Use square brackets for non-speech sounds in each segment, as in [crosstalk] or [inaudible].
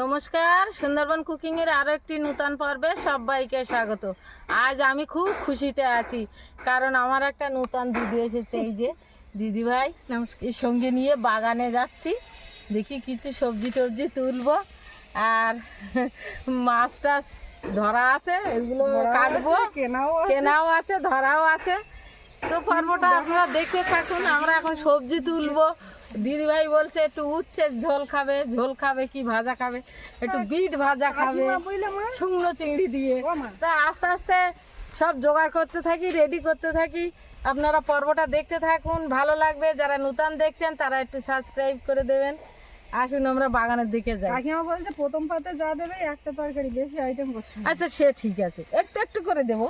নমস্কার সুন্দরবন কুকিং এর আরও একটি নূতন পর্বে সবাইকে স্বাগত। আজ আমি খুব খুশিতে আছি কারণ আমার একটা নূতন দিদি এসেছে এই যে দিদি ভাই এর সঙ্গে নিয়ে বাগানে যাচ্ছি। দেখি কিছু সবজি টবজি তুলবো আর মাছ টাছ ধরা আছে এগুলো কাটবো কেনাও কেনাও আছে ধরাও আছে। তো পর্বটা আপনারা দেখতে থাকুন আমরা এখন সবজি তুলবো দিদিভাই বলছে একটু উচ্ছে ঝোল খাবে ঝোল খাবে কি ভাজা খাবে? একটু বিট ভাজা খাবে শুকনো চিংড়ি দিয়ে। তা আস্তে আস্তে সব জোগাড় করতে থাকি রেডি করতে থাকি। আপনারা পর্বটা দেখতে থাকুন ভালো লাগবে। যারা নূতন দেখছেন তারা একটু সাবস্ক্রাইব করে দেবেন। আসুন আমরা বাগানের দিকে যাই। কাকিমা বলছে প্রথম পাতে যা দেবে একটা তরকারি বেশি আইটেম হবে। আচ্ছা সে ঠিক আছে। একটু একটু করে দেবো।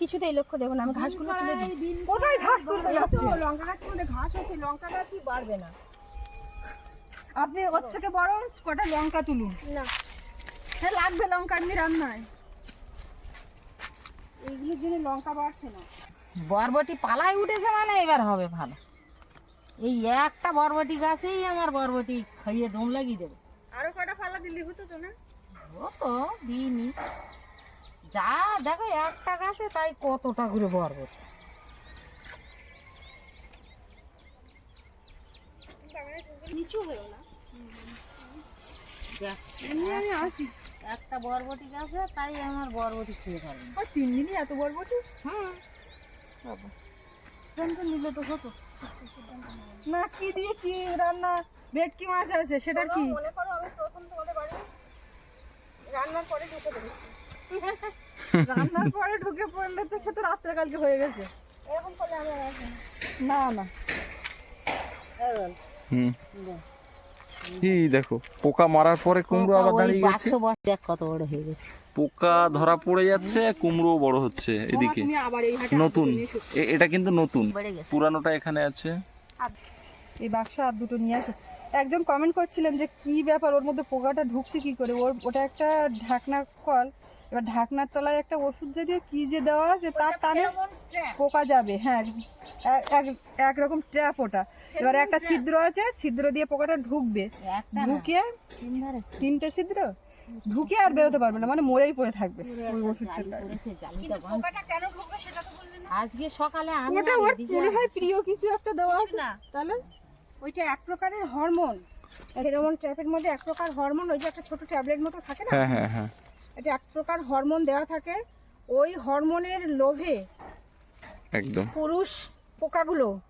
কিছুতেই লক্ষ্য দেবো না আমি ঘাসগুলো তুলে দিই। কোথায় ঘাস তুলতে যাচ্ছে? লঙ্কা গাছ মধ্যে ঘাস হচ্ছে লঙ্কা গাছই বাড়বে না। আপনি ওর থেকে বড় কটা লঙ্কা তুলুন। না। হ্যাঁ লাগবে লঙ্কা এমনি রান্নায়। এইগুলোর জন্য লঙ্কা বাড়ছে না। বরবটি পালায় উঠেছে মানে এবার হবে ভালো। এই একটা বরবটি গাছেই আমার বরবটি খাইয়ে দম লাগিয়ে দেবে। আরও কটা ফালা দিলি হতো তো না? ও তো দিইনি। যা দেখো একটা গাছে তাই কতটা করে বরবটি নিচু হলো না। আমি আসি। একটা বরবটি গাছে তাই আমার বরবটি খেয়ে পারবে আর তিন দিনই এত বড় বটি হুম তো নিলে তো হতো। না কি দিয়ে কি রান্না? ভেটকি মাছ আছে সেটা কি? মনে করো আমি প্রথম তোমাদের বাড়ি রান্নার পরে ঢুকে দেবেছি রান্নার পরে ঢুকে পড়লে তো সে তো রাত্রে কালকে হয়ে গেছে। এরকম করলে আমি না। না না। হুম। এই দেখো পোকা মারার পরে কুমড়ো আবার দাঁড়িয়ে গেছে? দেখ কত বড় হয়ে গেছে। পোকা ধরা পড়ে যাচ্ছে কুমড়ো বড় হচ্ছে এদিকে। আবার নতুন। এটা কিন্তু নতুন। পুরানোটা এখানে আছে। এই বাক্স আর দুটো নিয়ে আসো। একজন কমেন্ট করছিলেন যে কি ব্যাপার ওর মধ্যে পোকাটা ঢুকছে কি করে? ওর ওটা একটা ঢাকনা কল এবার ঢাকনার তলায় একটা ওষুধ জাতীয় কি যে দেওয়া আছে তার টানে পোকা যাবে হ্যাঁ এক- এক- একরকম ট্র্যাপ ওটা। এবার একটা ছিদ্র আছে ছিদ্র দিয়ে পোকাটা ঢুকবে। ঢুকিয়ে তিনটে ছিদ্র? ঢুকে আর বেরোতে পারবে না মানে মরেই পড়ে থাকবে আজকে সকালে ওটা ওর মনে হয় প্রিয় কিছু একটা দেওয়া আছে। না। তাহলে? ওইটা এক প্রকারের হরমোন। ফেরোমন ট্র্যাপের মধ্যে এক প্রকার হরমোন ওই যে একটা ছোট ট্যাবলেট মতো থাকে না? হ্যাঁ হ্যাঁ হ্যাঁ। এটা এক প্রকার হরমোন দেওয়া থাকে। ওই হরমোনের লোভে একদম। পুরুষ পোকাগুলো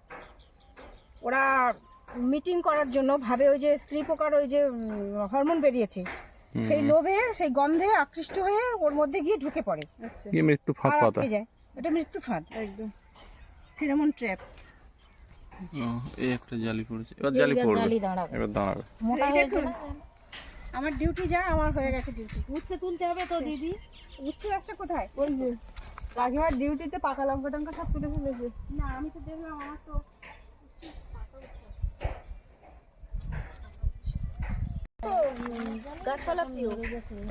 ওরা মিটিং করার জন্য ভাবে ওই যে স্ত্রী পোকার ওই যে হরমোন বেরিয়েছে। সেই লোভে সেই গন্ধে আকৃষ্ট হয়ে ওর মধ্যে গিয়ে ঢুকে পড়ে। আচ্ছা। কি মৃত্যু ফাঁদ পাতা। যায়। এটা মৃত্যু ফাঁদ। একদম। Pheromone trap. ও, এই একটা জালি পড়েছে। এবার জালি পড়বে। জালি দাঁড়াবে। এবার দাঁড়াবে। মোটা হয়েছে আমার ডিউটি যা আমার হয়ে গেছে ডিউটি উচ্ছে তুলতে হবে তো দিদি? উচ্ছে গাছটা কোথায়? ওই যে কাকিমার ডিউটিতে পাকা লঙ্কা টঙ্কা সব তুলে ফেলেছে না আমি তো দেখলাম আমার তো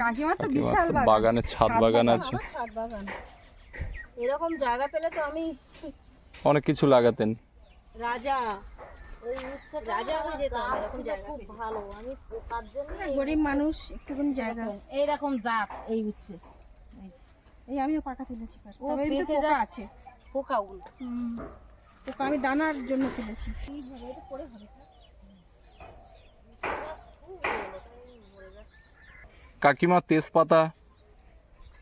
কাকিমার তো বিশাল বাগানে। ছাদ বাগান আছে। ছাদ বাগান। এরকম জায়গা পেলে তো আমি অনেক কিছু লাগাতেন। রাজা ওই উচ্ছে রাজা যেতাম এরকম জায়গা খুব ভালো। আমি জন্য গরিব মানুষ একটুখানি জায়গা। এইরকম জাত এই উচ্ছে এই আমিও পাকা তুলেছি তবে এর ভিতরে পেকে পোকা আছে। পোকাগুলো। পোকা আমি দানার জন্য তুলেছি। কাকিমা তেজপাতা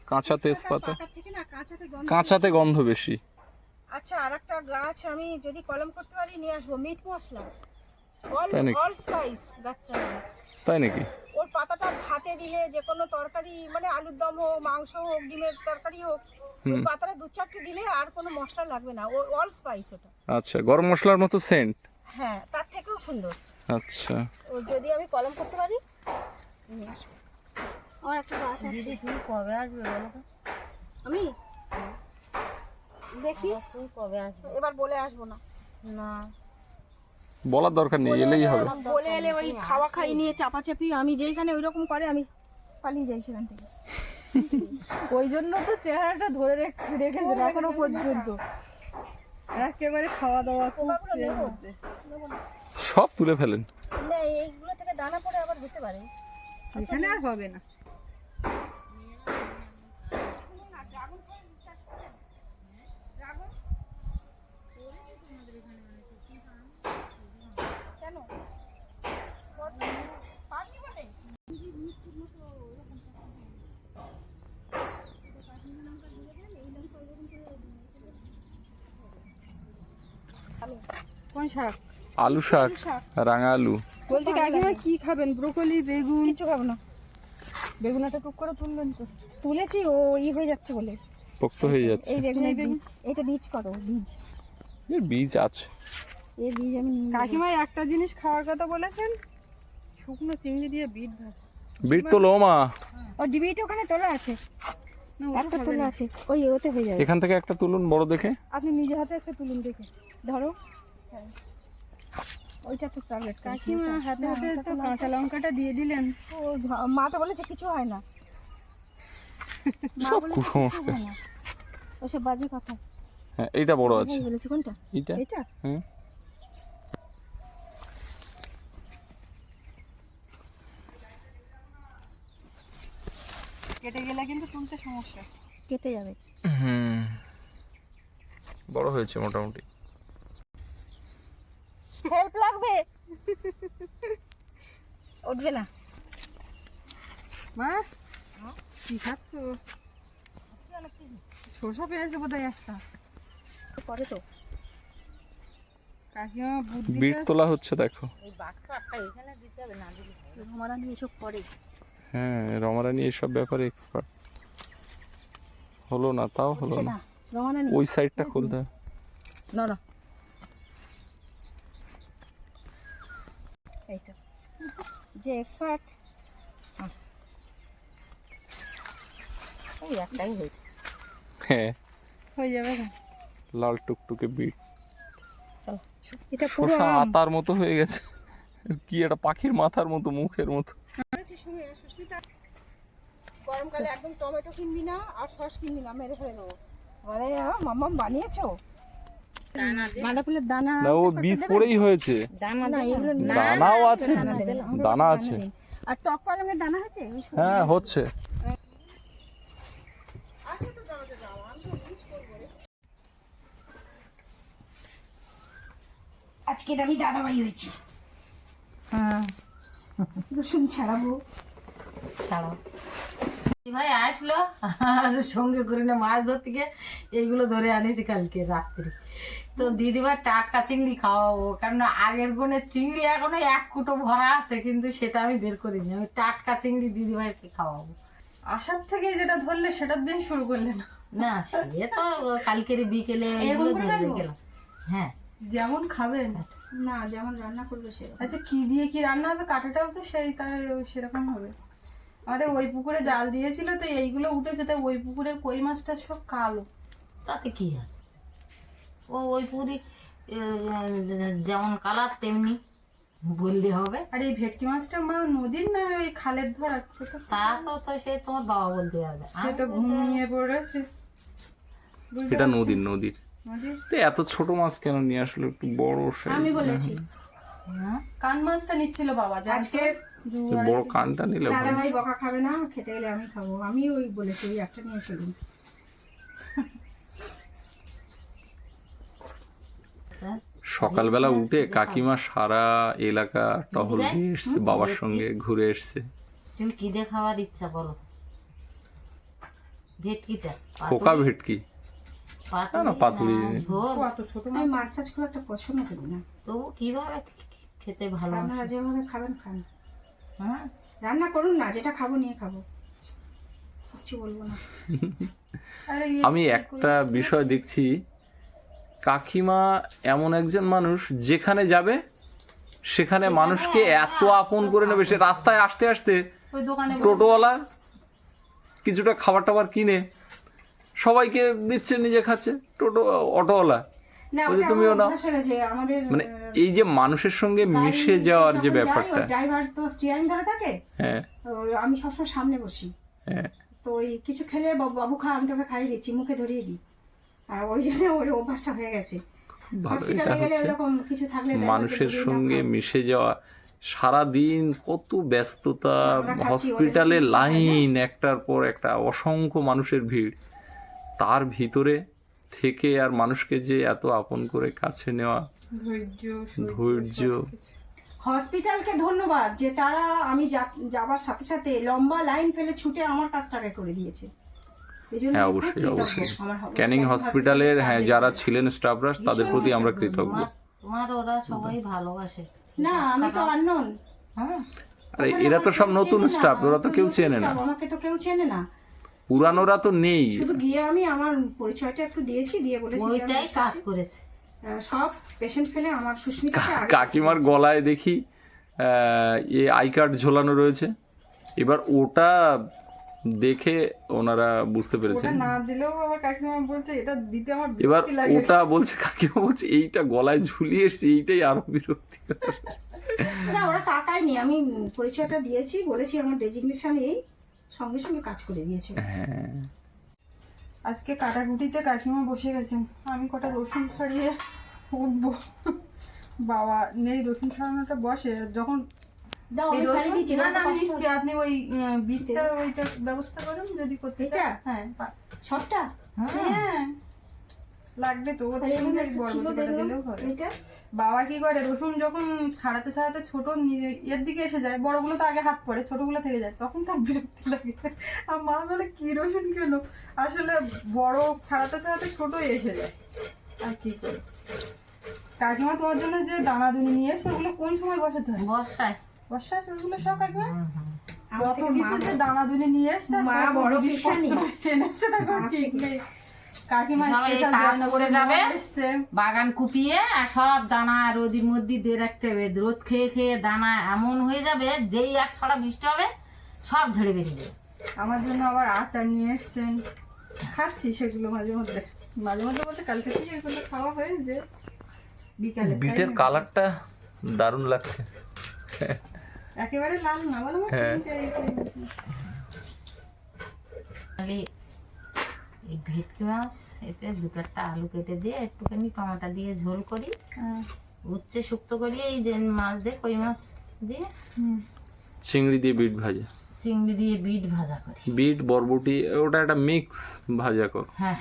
কাঁচা তেজপাতা। না কাঁচাতে গন্ধ বেশি। আচ্ছা আর একটা গাছ আমি যদি কলম করতে পারি নিয়ে আসব। মিট মশলা। অল তাই নাকি? অল স্পাইস গাছটা তাই নাকি? ওর পাতাটা ভাতে দিলে যে কোনো তরকারি মানে আলুর দম হোক মাংস হোক ডিমের তরকারি হোক ওই পাতাটা দু চারটে দিলে আর কোনো মশলা লাগবে না। ও অল স্পাইস ওটা। আচ্ছা গরম মশলার মতো সেন্ট হ্যাঁ তার থেকেও সুন্দর। আচ্ছা। ও যদি আমি কলম করতে পারি নিয়ে আসব। আমার একটা গাছ আছে। দিদি তুমি কবে আসবে বলো তো? আমি? দেখি। কবে আসবে? এবার বলে আসব না। না। বলার দরকার নেই এলেই হবে। বলে এলে ওই খাওয়া খাই নিয়ে চাপাচাপি আমি যেইখানে ওই রকম করে আমি পালিয়ে যাই সেখান থেকে। [laughs] ওই জন্য তো চেহারাটা ধরে রেখ- রেখেছেন এখনও পর্যন্ত। একেবারে খাওয়া দাওয়া। সব তুলে ফেলেন। না এইগুলো হতে পারে। এখানে আর হবে না কেন পারছি বলে কোন শাক? আলু শাক রাঙা আলু। বলছি কাকিমা কি খাবেন? ব্রোকলি বেগুন? কিছু খাব না। বেগুনটা টুক করে তুলবেন তো। তুলেছি ও ই হয়ে যাচ্ছে বলে। পোক্ত হয়ে যাচ্ছে। এই বেগুন? এটা বীজ। করো বীজ। এর বীজ আছে। এই বীজ আমি কাকিমা একটা জিনিস খাওয়ার কথা বলেছেন? শুকনো চিংড়ি দিয়ে বিট ভাজা। বিট তো লোমা ও ডিবিট ওখানে তোলা আছে। একটা তোলা আছে। ওই ওতে হয়ে যাবে। এখান থেকে একটা তুলুন বড় দেখে। আপনি নিজে হাতে একটা তুলুন দেখে। ধরো। ওইটা তো টার্গেট কাকিমা হাতে হাতে তো কাঁচা লঙ্কাটা দিয়ে দিলেন। ও মা তো বলেছে কিছু হয় না। মা সব বলেছে কিছু হয় না। ওসব বাজে কথা। হ্যাঁ এইটা বড় আছে। বলেছে কোনটা? এইটা? এটা হ্যাঁ। কেটে গেলে কিন্তু তুলতে সমস্যা। কেটে যাবে। হুম। বড় হয়েছে মোটামুটি। হেল্প লাগবে? উঠবে না। মা কি খাচ্ছ? শসা পেয়েছে বোধ হয় একটা। পরে তো। বিট তোলা হচ্ছে দেখো। এসব হ্যাঁ রমারানি এসব ব্যাপারে এক্সপার্ট হলো না তাও হলো না। ওই সাইডটা খুলতে। না না। এই তো। যে এক্সপার্ট এই একটাই হয়েছে হ্যাঁ। হয়ে যাবে লাল টুকটুকে বিট চলো এটা পুরো আতার মতো হয়ে গেছে। কি একটা পাখির মাথার মতো মুখের মতো। গরমকালে একদম টমেটো কিনবি না আর সস কিনবি না মেরে ফেলে নেব আরে মাম্মাম বানিয়েছো? গাঁদা ফুলের দানা না ও বীজ পড়েই হয়েছে। দানা না এগুলো না, দানাও আছে। দানা দেবেন আমাকে দানা দানা আছে। আর টক পালঙের দানা আছে হ্যাঁ হচ্ছে। আজকে আমি দাদাভাই হয়েছি। হ্যাঁ। রসুন ছাড়াবো। ছাড়ো ভাই আসলো। সঙ্গে করে না মাছ ধরতে গিয়ে এইগুলো ধরে আনিয়েছি কালকে রাত্রে। তো দিদিভাই টাটকা চিংড়ি খাওয়াবো কারণ আগের গুণে চিংড়ি এখনও এক কুটো ভরা আছে কিন্তু সেটা আমি বের করিনি। আমি টাটকা চিংড়ি দিদিভাইকে খাওয়াবো। আসার থেকে যেটা ধরলে সেটার দিন শুরু করলে না? না সে তো কালকের বিকেলে এগুলো ধরে গেলাম। হ্যাঁ। যেমন খাবেন। না যেমন রান্না করবে সেরকম। আচ্ছা কি দিয়ে কি রান্না হবে? কাটাটাও তো সেই তাই সেরকম হবে। আমাদের ওই পুকুরে জাল দিয়েছিল তো এইগুলো উঠেছে তাই ওই পুকুরের কই মাছটা সব কালো। তাতে কি আছে? ও ওই পুরি যেমন কালার তেমনি। বললে হবে। আর এই ভেটকি মাছটা মা নদীর না ওই খালের ধরা তা? তো তো সে তোমার বাবা বলতে পারবে। সে তো ঘুমিয়ে পড়েছে। এটা নদীর নদীর। তো এত ছোট মাছ কেন নিয়ে আসলো? একটু বড় আমি বলেছি। হ্যাঁ কান মাছটা নিচ্ছিল বাবা আজকে বড় কানটা নিলে ভালো। দাদাভাই বকা খাবে না খেতে গেলে আমি খাব। আমি ওই বলেছি ওই একটা নিয়ে চলুন। সকালবেলা উঠে কাকিমা সারা এলাকা টহল দিয়ে এসছে বাবার সঙ্গে ঘুরে এসছে। তুমি কি দিয়ে খাওয়ার ইচ্ছা বলো ভেটকিটা খোকা ভেটকি। না, না, পাতুরি। ছোট মাছ। চাষ খুব একটা পছন্দ করি না। তবু কীভাবে খেতে ভালো আপনারা যেভাবে খাবেন খান। হ্যাঁ? রান্না করুন না যেটা খাব নিয়ে খাব। কিছু বলব না। আরে আমি একটা বিষয় দেখছি কাকিমা এমন একজন মানুষ যেখানে যাবে সেখানে মানুষকে এত আপন করে নেবে। সে রাস্তায় আসতে আসতে টোটোওয়ালা কিছুটা খাবার টাবার কিনে সবাইকে দিচ্ছে নিজে খাচ্ছে। টোটো অটোওয়ালা। তুমিও নাও। মানে এই যে মানুষের সঙ্গে মিশে যাওয়ার যে ব্যাপারটা। ড্রাইভার তো স্টিয়ারিং ধরে থাকে। হ্যাঁ। আমি সবসময় সামনে বসি। হ্যাঁ। তো কিছু খেলে বাবু বাবু খা আমি তোকে খাইয়ে দিচ্ছি মুখে ধরিয়ে দিই। আর ওই জন্য ওর অভ্যাসটা হয়ে গেছে। এটা হসপিটালে গেলে হচ্ছে কিছু থাকলে মানুষের সঙ্গে মিশে যাওয়া সারা দিন কত ব্যস্ততা হসপিটালে। লাইন একটার পর একটা অসংখ্য মানুষের ভিড়। তার ভিতরে থেকে আর মানুষকে যে এত আপন করে কাছে নেওয়া ধৈর্য ধৈর্য। হসপিটালকে ধন্যবাদ যে তারা আমি যাবার সাথে সাথে লম্বা লাইন ফেলে ছুটে আমার কাজটাকে করে দিয়েছে। হ্যাঁ অবশ্যই অবশ্যই। ক্যানিং হসপিটালের হ্যাঁ যারা ছিলেন স্টাফরা তাদের প্রতি আমরা কৃতজ্ঞ। তোমার ওরা সবাই ভালোবাসে। না আমি তো আননোন হ্যাঁ। আরে এরা তো সব নতুন স্টাফ ওরা তো কেউ চেনে না। আমাকে তো কেউ চেনে না। পুরানোরা তো নেই। শুধু গিয়ে আমি আমার পরিচয়টা একটু দিয়েছি দিয়ে বলেছি ওইটাই কাজ করেছে। সব পেশেন্ট ফেলে আমার সুস্মিতাকে কাকিমার গলায় দেখি এ আই কার্ড ঝোলানো রয়েছে। এবার ওটা দেখে ওনারা বুঝতে পেরেছেন। না দিলেও আবার কাকিমা বলছে এটা দিতে আমার এবার ওটা বলছে কাকিমা বলছে এইটা গলায় ঝুলিয়ে এসছি এইটাই আরও বিরক্তি না ওরা তাকায়নি। আমি পরিচয়টা দিয়েছি বলেছি আমার ডেজিগনেশন এই সঙ্গে সঙ্গে কাজ করে দিয়েছে। হ্যাঁ। আজকে কাটাকুটিতে কাকিমা বসে গেছেন আমি কটা রসুন ছাড়িয়ে উঠবো। বাবা নেই রসুন ছাড়ানোটা বসে। যখন দাও আমি ছাড়িয়ে দিচ্ছি না না না আমি কষ্ট আপনি ওই বিটটা ওইটা ব্যবস্থা করুন যদি করতে চান। হ্যাঁ সবটা? হ্যাঁ। লাগবে তো বড় বড় এটা বাবা কি করে? রসুন যখন ছাড়াতে ছাড়াতে ছোট এর দিকে এসে যায় বড়গুলো তো আগে হাত পড়ে ছোটগুলো থেকে যায় তখন তার বিরক্তি লাগে। আর মা বলে কি রসুন কেন আসলে বড় ছাড়াতে ছাড়াতে ছোটই এসে যায়। আর কি করে? কাকিমা তোমার জন্য যে দানা দুনি নিয়ে এসছে ওগুলো কোন সময় বসাতে হয়? বর্ষায়। বর্ষা কত কিছু যে দানা নিয়ে এসছে মা বড় জিনিসপত্র এনেছে না ঠিক নেই কাকিমা স্পেশাল কাজ যাবে। বাগান কুপিয়ে আর সব দানা রোদির মধ্যে দিয়ে রাখতে হবে। রোদ খেয়ে খেয়ে দানা এমন হয়ে যাবে যেই এক ছড়া বৃষ্টি হবে সব ঝেড়ে বেরিয়ে যাবে। আমার জন্য আবার আচার নিয়ে এসছেন। খাচ্ছি সেগুলো মাঝে মধ্যে। মাঝে মধ্যে বলতে কালকে থেকে এগুলো খাওয়া হয়েছে। বিকালে বিটের কালারটা দারুণ লাগছে। একেবারে লাল না বলো হ্যাঁ। এই- ভেটকি মাছ এতে দু চারটা আলু কেটে দিয়ে একটুখানি টমাটো দিয়ে ঝোল করি। হ্যাঁ, উচ্ছে শুক্তো করি এই যে মাছ দিয়ে কই মাছ দিয়ে? চিংড়ি দিয়ে বিট ভাজা। চিংড়ি দিয়ে বিট ভাজা করি। বিট বরবটি ওটা একটা মিক্স ভাজা কর। হ্যাঁ।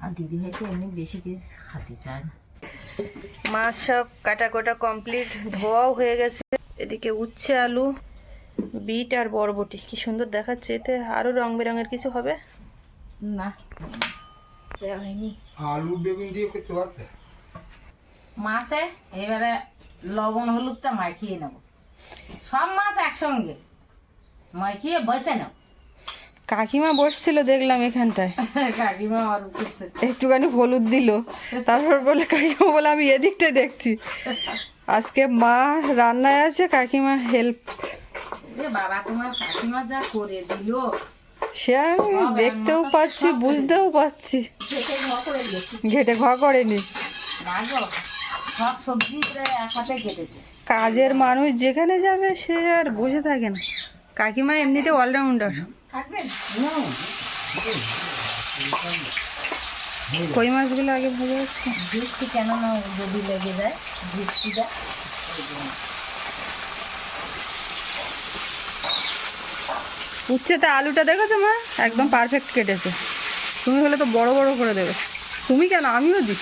আর দিদি ভাই তো এমনি বেশি কিছু খাতে চায় না। মাছ সব কাটা কোটা কমপ্লিট ধোয়াও হয়ে গেছে। এদিকে উচ্ছে আলু বিট আর বরবটি। কি সুন্দর দেখাচ্ছে এতে আরও রং বেরঙের কিছু হবে? না আলু বেগুন দিয়ে করতে পারতে? মাছে এবারে লবণ হলুদটা মাখিয়ে নেব। সব মাছ একসঙ্গে। মাখিয়ে বেছে নেব। কাকিমা বসছিল দেখলাম এখানটায়। [laughs] কাকিমা আর একটুখানি হলুদ দিল। তারপর বলে কাকিমা বলে আমি এদিকটাই দেখছি। আজকে মা রান্নায় আছে কাকিমা হেল্প বাবা তোমার কাকিমা যা করে দিল। সে আমি দেখতেও পাচ্ছি বুঝতেও পাচ্ছি। ঘেটে ঘ করেনি। কাজের মানুষ যেখানে যাবে সে আর বসে থাকে না। কাকিমা এমনিতে অলরাউন্ডার থাকবেন? কই মাছগুলো আগে ভাজা হচ্ছে? বৃষ্টি কেন না যদি লেগে যায় বৃষ্টিটা। উচ্ছেতে আলুটা দেখেছ মা? একদম পারফেক্ট কেটেছে। তুমি হলে তো বড় বড় করে দেবে। তুমি কেন? আমিও দিই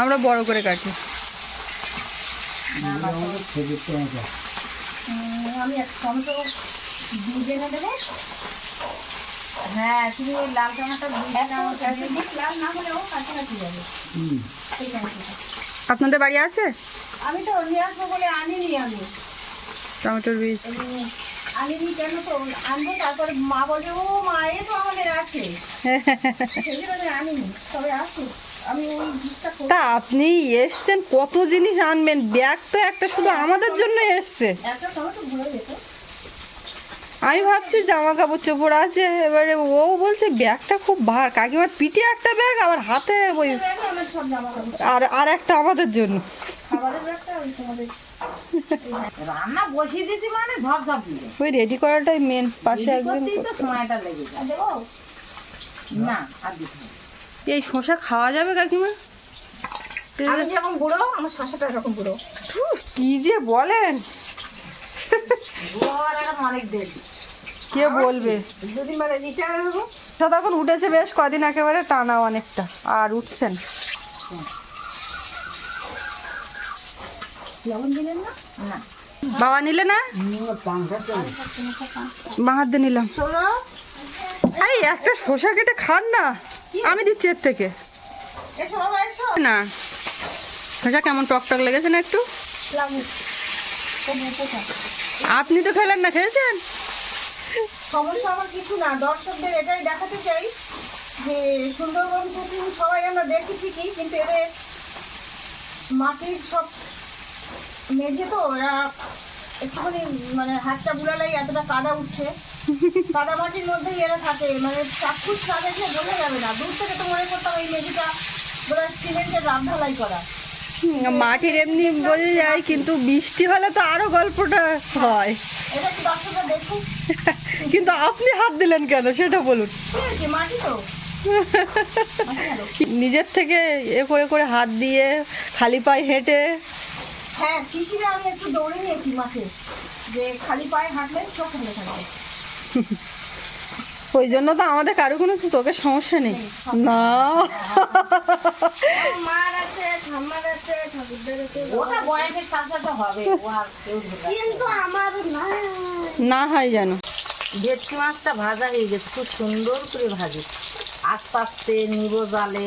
আমরা বড় করে কাটি। আমি এক টমেটো বীজ দেবো। হ্যাঁ তুমি ওই লাল টমাটো লাল না হলেও কাছাকাছি যাবে। আপনাদের বাড়ি আছে? আমি তো নিয়ে আসব বলে আনিনি আমি। টমেটোর বীজ। আনিনি কেন তো? আনব তারপরে মা বলছে ও মা এ তো আমাদের আছে। সেই জন্য আনিনি। তবে আসুক। তা আপনি এসছেন কত জিনিস আনবেন? ব্যাগ তো একটা শুধু আমাদের জন্য এসছে। একটা টমেটো ভরে যেত আমি ভাবছি জামা কাপড় চোপড় আছে এবারে ও বলছে ব্যাগটা খুব ভার কাকিমার পিঠে একটা ব্যাগ আবার হাতে ওই আর আর একটা আমাদের জন্য। ওই তোমাদের। রান্না বসিয়ে দিয়েছি মানে রেডি করাটাই মেন পাশে রেডি না। এই শশা খাওয়া যাবে কাকিমা? আমি যেমন বুড়ো আমার শশাটা এরকম বুড়ো কি যে বলেন বুড়ো হওয়ার এখন অনেক দেরি কে বলবে? মানে তা তখন উঠেছে বেশ কদিন একেবারে টানা অনেকটা আর উঠছেন। বাবা নিলে না? মাহাত নিলাম। আরে একটা শসা কেটে খান না। আমি দিচ্ছি এর থেকে। না। শসা কেমন টক টক লেগেছে না একটু? আপনি তো খেলেন না, খেয়েছেন? সমস্যা আমার কিছু না। দর্শকদের এটাই দেখাতে চাই যে সুন্দরবন কুকিং সবাই আমরা দেখি ঠিকই, কিন্তু এদের মাটির সব মেঝে তো ওরা একটুখানি মানে হাতটা বুড়ালেই এতটা কাদা উঠছে। কাদা মাটির মধ্যেই এরা থাকে। মানে চাক্ষুষ না দেখলে বোঝা যাবে না। দূর থেকে তো মনে করতাম এই মেঝেটা হয় সিমেন্টের রাত ঢালাই করা। মাটির এমনি বোঝা যায় কিন্তু বৃষ্টি হলে তো আরও গল্পটা হয়। কিন্তু আপনি হাত দিলেন কেন? সেটা বলুন। নিজের থেকে এ করে করে হাত দিয়ে খালি পায়ে হেঁটে। হ্যাঁ শিশিরে আমি একটু দৌড়ে নিয়েছি মাঠে। যে খালি পায়ে হাঁটলে চোখ ভালো থাকবে। [laughs] ওই জন্য তো আমাদের কারও কোনো তোকে সমস্যা নেই। না। না। হয় যেন। ভেটকি মাছটা ভাজা হয়ে গেছে খুব সুন্দর করে ভাজি। আস্তে আস্তে নিব জালে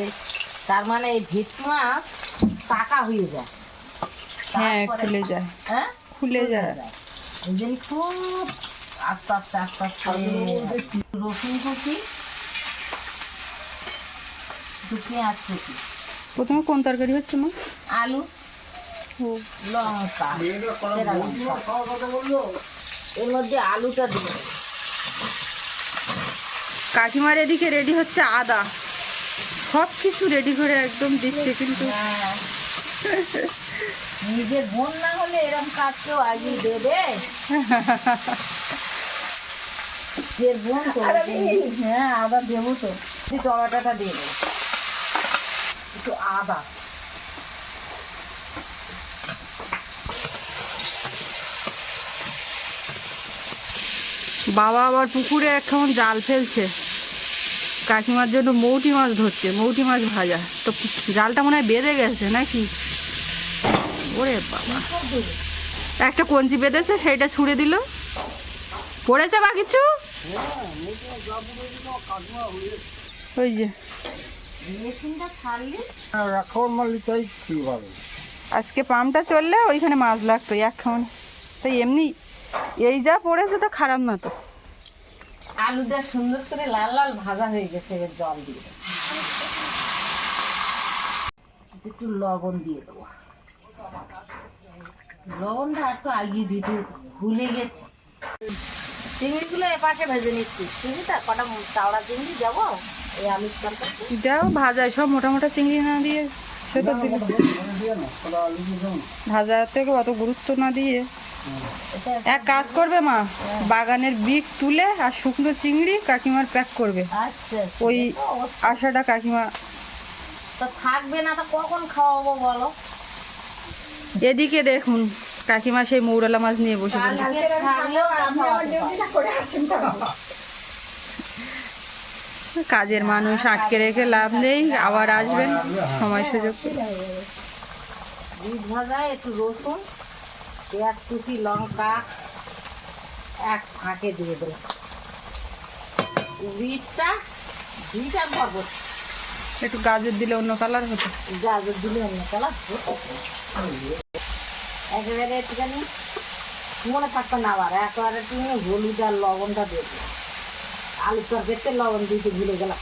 তার মানে এই ভেটকি মাছ টাকা হয়ে যায়। হ্যাঁ খুলে যায়। হ্যাঁ? খুলে যায়। ওই জন্য খুব আস্তে আস্তে আস্তে আস্তে। রসুন কুচি। একটু পেঁয়াজ কুচি। প্রথমে কোন তরকারি হচ্ছে মা? আলু লঙ্কা। এর মধ্যে আলুটা দিব। কাকিমার এদিকে রেডি হচ্ছে আদা। সব কিছু রেডি করে একদম দিচ্ছে কিন্তু হ্যাঁ। নিজের বোন না হলে এরকম কাজ কেউ আগে দেবে। [laughs] নিজের বোন তো হ্যাঁ আদা দেবো তো। তুই দিয়ে দেবো। একটু আদা। বাবা আবার পুকুরে এখন জাল ফেলছে। কাকিমার জন্য মৌটি মাছ ধরছে মৌটি মাছ ভাজা। তো জালটা মনে হয় বেঁধে গেছে নাকি? ওরে বাবা। একটা কঞ্চি বেঁধেছে সেইটা ছুঁড়ে দিল। পড়েছে বা কিছু? ওই যে মেশিনটা ছাড়লি? রাখার ঠিক ভালো? আজকে পাম্পটা চললে ওইখানে মাছ লাগতো এখন। তো এমনি এই যা পড়েছে তো খারাপ না তো। আলুটা সুন্দর করে লাল লাল ভাজা হয়ে গেছে জল দিয়ে একটু লবণ দিয়ে দেবো। লবণটা একটু আগিয়ে দিতে ভুলে গেছি। চিংড়িগুলো এপাশে ভেজে নিচ্ছি। চিংড়িটা কটা চাওড়া চিংড়ি যাব এই আলুর তরকারি। যাও ভাজায় সব মোটা মোটা চিংড়ি না দিয়ে। সে তো ভাজার থেকে অত গুরুত্ব না দিয়ে। এক কাজ করবে মা বাগানের বিক তুলে আর শুকনো চিংড়ি কাকিমার প্যাক করবে। আচ্ছা ওই সে আশাটা কাকিমা। তো থাকবে না তো কখন খাওয়াবো বলো? এদিকে দেখুন কাকিমা সেই মৌরালা মাছ নিয়ে বসে কাজের মানুষ আটকে রেখে লাভ নেই আবার আসবেন সময় সুযোগ ভাজা একটু রসুন পেঁয়াজ কুচি লঙ্কা এক ফাঁকে দিয়ে দেবো। বিটটা বিট আর একটু গাজর দিলে অন্য কালার হতো। গাজর দিলে অন্য কালার একেবারে একটুখানি মনে থাকতো না আবার। একেবারে তুমি হলুদ আর লবণটা দিয়ে দেবো আলু তরকারিতে লবণ দিতে ভুলে গেলাম।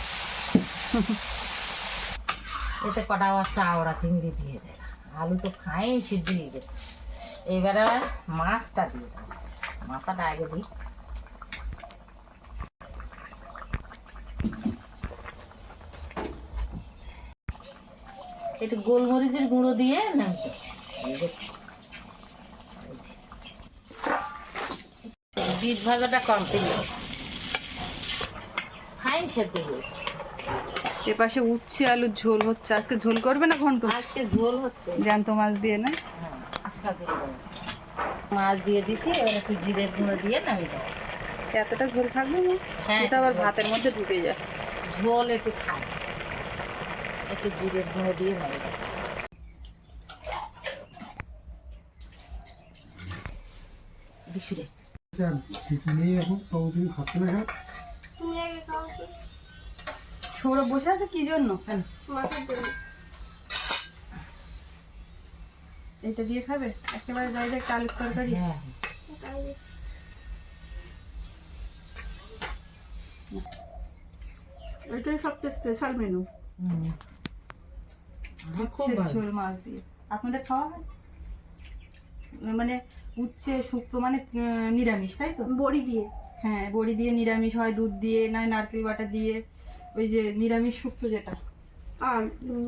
এতে কটা আবার চাওড়া চিংড়ি দিয়ে দিলাম। আলু তো খাই সিদ্ধ হয়ে গেছে। এবারে মাছটা দিয়ে দেবো মাথাটা আগে দিই। একটু গোলমরিচের গুঁড়ো দিয়ে নামতে বীজ ভাজাটা কমপ্লিট ফাইন সেদ্ধ হয়েছে। এপাশে উচ্ছে আলুর ঝোল হচ্ছে। আজকে ঝোল করবে না ঘন্ট? আজকে ঝোল হচ্ছে। জ্যান্ত মাছ দিয়ে না? হ্যাঁ। মাছ দিয়ে দিছি এবার একটু জিরের গুঁড়ো দিয়ে নামিয়ে দেবো। এতটা ঝোল থাকবে না? হ্যাঁ এটা আবার ভাতের মধ্যে ঢুকে যায়। ঝোল একটু খাই একটু জিরের গুঁড়ো দিয়ে নামিয়ে দেবো। বিশুরে। সৌরভ বসে আছে কি জন্য? এটা দিয়ে খাবে? একেবারে ডাইরেক্ট আলুর তরকারি। হ্যাঁ। এটাই সবচেয়ে স্পেশাল মেনু খুব ভালো। ঝোল মাছ দিয়ে। আপনাদের খাওয়া হয়? মানে উচ্ছে শুক্তো মানে নিরামিষ তাই তো? বড়ি দিয়ে। হ্যাঁ বড়ি দিয়ে নিরামিষ হয় দুধ দিয়ে নয় নারকেল বাটা দিয়ে ওই যে নিরামিষ শুক্তো যেটা। আর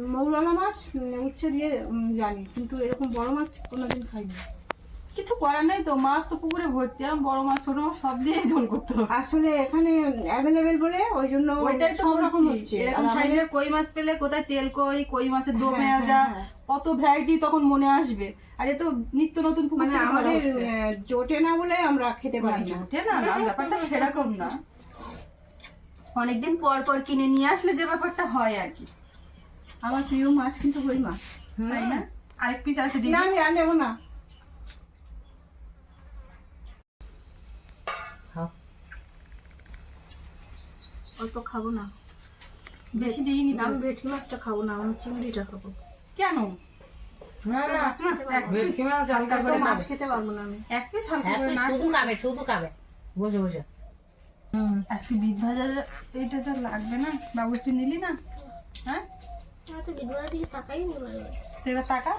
মৌলানা মাছ উচ্ছে দিয়ে জানি কিন্তু এরকম বড় মাছ কোনোদিন খাইনি। কিছু করার নেই তো মাছ তো পুকুরে ভর্তি আম বড় মাছ ছোট মাছ সব দিয়ে ঝোল করতে হবে। আসলে এখানে অ্যাভেলেবেল বলে ওই জন্য ওইটাই তো সব রকম হচ্ছে। এরকম সাইজের কই মাছ পেলে কোথায় তেল কই কই মাছের দো হ্যাঁ, পেঁয়াজা হ্যাঁ, হ্যাঁ। কত ভ্যারাইটি তখন মনে আসবে। আর এ তো নিত্য নতুন পুকুর মানে আমাদের জোটে না বলে আমরা খেতে পারি না। ওঠে না ব্যাপারটা সেরকম না। অনেকদিন পর পর কিনে নিয়ে আসলে যে ব্যাপারটা হয় আর কি। আমার প্রিয় মাছ কিন্তু কই মাছ তাই না? আরেক পিস আছে না আমি আর নেব না। অল্প খাব না। বেশি দিইনি আমি ভেটকি মাছটা খাব না আমি চিংড়িটা খাব। কেন? না না এক piece ভেটকি মাছ হালকা হালকা করে করে মাছ খাবে। খেতে পারব না আমি। এক পিস হালকা করে তুই না শুধু খাবে শুধু খাবে। বসে বসে। আজকে বিট ভাজা যা- এইটা লাগবে না? বাবু একটু নিলি না? হ্যাঁ? তো এবার টাকা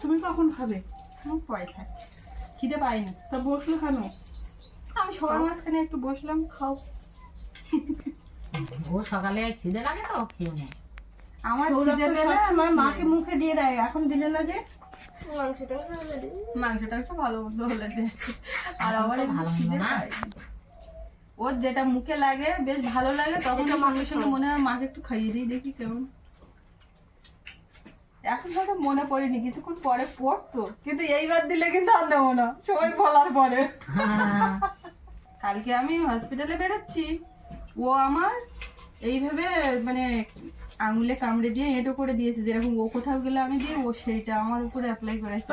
তুমি কখন খাবে? খাচ্ছি খিদে পাইনি। তা বসল কেন? আমি সবার মাঝখানে একটু বসলাম খাও। ও সকালে খিদে লাগে তো খেয়ে নেয়। আমার খিদে তো পেলে সবসময় আমি মাকে মুখে দিয়ে দেয় এখন দিলে না যে? মাংসটা একটু ভালো মন্দ হলে আর আমার ভালো না। ওর যেটা মুখে লাগে বেশ ভালো লাগে তখন সঙ্গে মনে হয় মাকে একটু খাইয়ে দিই দেখি কেমন। এখন হয়তো মনে পড়েনি কিছুক্ষণ পরে পড়তো। কিন্তু এইবার দিলে কিন্তু আর নেব না সবাই বলার পরে। হ্যাঁ। কালকে আমি হসপিটালে বেরোচ্ছি। ও আমার এইভাবে মানে আঙুলে কামড়ে দিয়ে এঁটো করে দিয়েছে যেরকম ও কোথাও গেলে আমি দিই ও সেইটা আমার উপরে অ্যাপ্লাই করেছে।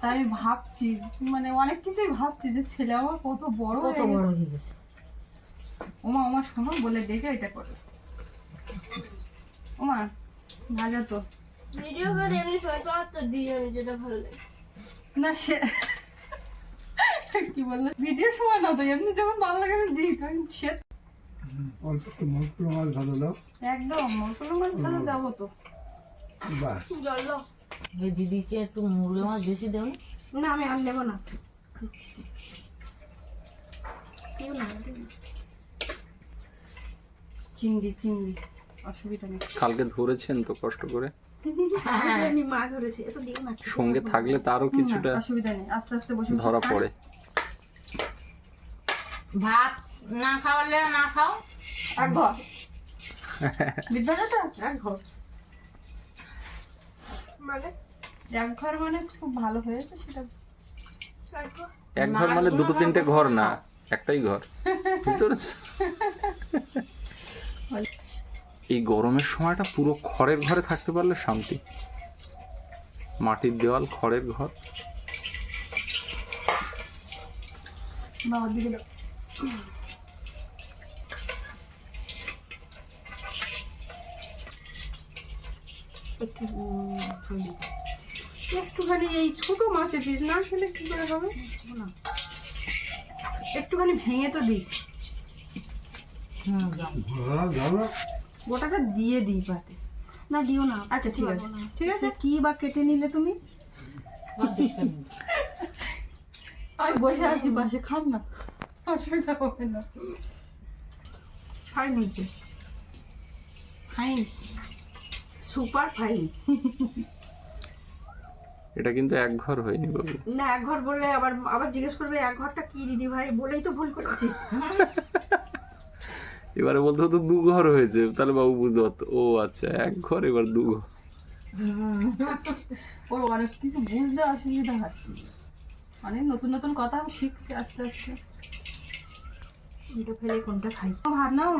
তা আমি ভাবছি মানে অনেক কিছুই ভাবছি যে ছেলে আমার কত বড় কত বড় হয়ে গেছে। ওমা আমার শোনো বলে দেখে এটা করো। ওমা ভাজা তো। ভিডিও করে এমনি সময় তো আর তো দিই আমি যেটা ভালো লাগে। না সে কি বলল? ভিডিও সময় না তো এমনি যখন ভালো লাগে আমি দিই তখন সে অল্প একটু মশলা মাছ ভালো দাও। একদম মশলা মাছ ভাজা দেবো তো। বাস জল এই দিদিকে একটু মুরগি মাছ বেশি দেও না? আমি আর নেব না। চিংড়ি চিংড়ি অসুবিধা নেই। কালকে ধরেছেন তো কষ্ট করে? আমি মা ধরেছি এত দিও না সঙ্গে থাকলে তারও কিছুটা অসুবিধা নেই আস্তে আস্তে বসে ধরা পড়ে। ভাত না খাওয়ালে না খাও। এক ঘর। ভাজাটা এক ঘর। মানে? এক ঘর মানে খুব ভালো হয়েছে সেটা। এক ঘর? মানে দুটো তিনটে ঘর না। একটাই ঘর। বুঝতে পেরেছ? [laughs] এই গরমের সময়টা পুরো খড়ের ঘরে থাকতে পারলে শান্তি। মাটির দেওয়াল খড়ের ঘর। একটুখানি এই ছোট মাছের পিস না খেলে কি করে হবে? একটুখানি ভেঙে তো দিই। হুম ভালো গোটাটা দিয়ে দিই পাতে না দিও না আচ্ছা ঠিক আছে। ঠিক আছে? কি বা কেটে নিলে তুমি? আমি বসে আছি পাশে খান না। অসুবিধা হবে না। ফাইন হয়েছে ফাইন সুপার ফাইন। এটা কিন্তু এক ঘর হয়নি বাবু। না এক ঘর বললে আবার আবার জিজ্ঞেস করবে এক ঘরটা কি দিদি ভাই? বলেই তো ভুল করেছি। [laughs] এবারে বলতে হতো দু ঘর হয়েছে তাহলে বাবু বুঝতে পারতো। ও আচ্ছা এক ঘর এবার দু ঘর [laughs] ওর অনেক কিছু বুঝতে অসুবিধা হচ্ছে। অনেক নতুন নতুন কথা আমি শিখছি আস্তে আস্তে। কোনটা ফেলে কোনটা খাই? ভাত নাও?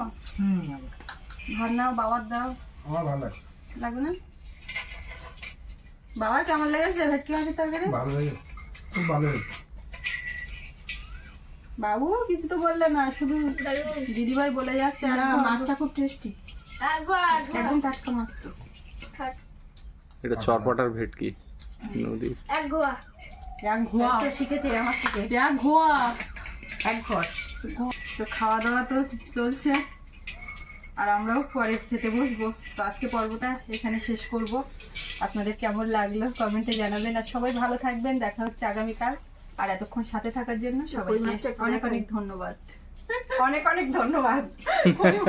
ভাত। নাও বাবার দাও। আমার ভালো লাগে লাগবে না? বাবার কেমন লেগেছে? ভেটকি মাছের তরকারি? ভালো লাগে খুব ভালো লাগে বাবু কিছু তো বললে না শুধু দিদিভাই বলে যাচ্ছে আর মাছটা খুব টেস্টি একদম টাটকা মাছ তো। এটা চরপাটার ভেটকি নদীর। এক গোয়া। এক ঘোয়া তো শিখেছে আমার থেকে। এক ঘোয়া এক ঘর। তো খাওয়া দাওয়া তো চলছে। আর আমরাও পরে খেতে বসবো। তো আজকে পর্বটা এখানে শেষ করব। আপনাদের কেমন লাগল? কমেন্টে জানাবেন। আর সবাই ভালো থাকবেন। দেখা হচ্ছে আগামীকাল। আর এতক্ষণ সাথে থাকার জন্য সবাইকে অনেক অনেক ধন্যবাদ। অনেক অনেক ধন্যবাদ।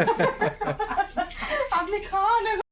[laughs] আপনি খাওয়ান